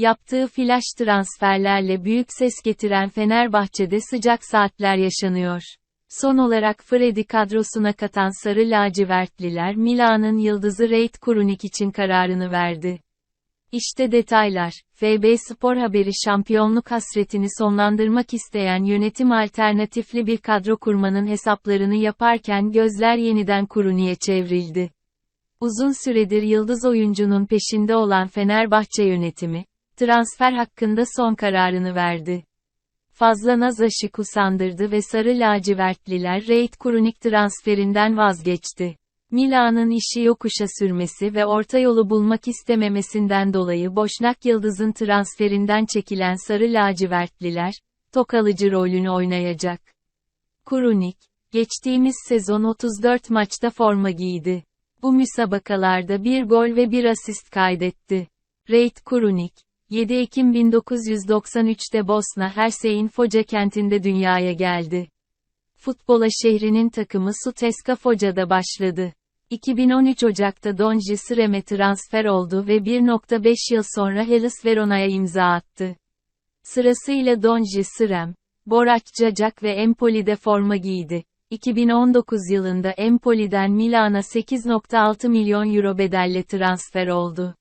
Yaptığı flash transferlerle büyük ses getiren Fenerbahçe'de sıcak saatler yaşanıyor. Son olarak Freddy kadrosuna katan Sarı Lacivertliler Milan'ın yıldızı Reit Kurunik için kararını verdi. İşte detaylar. FB Spor haberi şampiyonluk hasretini sonlandırmak isteyen yönetim alternatifli bir kadro kurmanın hesaplarını yaparken gözler yeniden Kuruni'ye çevrildi. Uzun süredir yıldız oyuncunun peşinde olan Fenerbahçe yönetimi, transfer hakkında son kararını verdi. Fazla naz aşık usandırdı ve sarı lacivertliler Reit Kurunik transferinden vazgeçti. Milan'ın işi yokuşa sürmesi ve orta yolu bulmak istememesinden dolayı Boşnak Yıldız'ın transferinden çekilen sarı lacivertliler, tokalıcı rolünü oynayacak. Kurunik, geçtiğimiz sezon 34 maçta forma giydi. Bu müsabakalarda bir gol ve bir asist kaydetti. Reit Kurunik, 7 Ekim 1993'te Bosna Hersey'in Foca kentinde dünyaya geldi. Futbola şehrinin takımı Suteska Foca'da başladı. 2013 Ocak'ta Donji Srem'e transfer oldu ve 1.5 yıl sonra Hellas Verona'ya imza attı. Sırasıyla Donji Srem, Borac Cacak ve Empoli'de forma giydi. 2019 yılında Empoli'den Milan'a 8.6 milyon euro bedelle transfer oldu.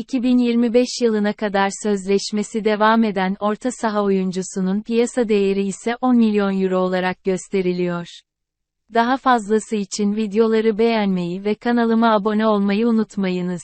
2025 yılına kadar sözleşmesi devam eden orta saha oyuncusunun piyasa değeri ise 10 milyon euro olarak gösteriliyor. Daha fazlası için videoları beğenmeyi ve kanalıma abone olmayı unutmayınız.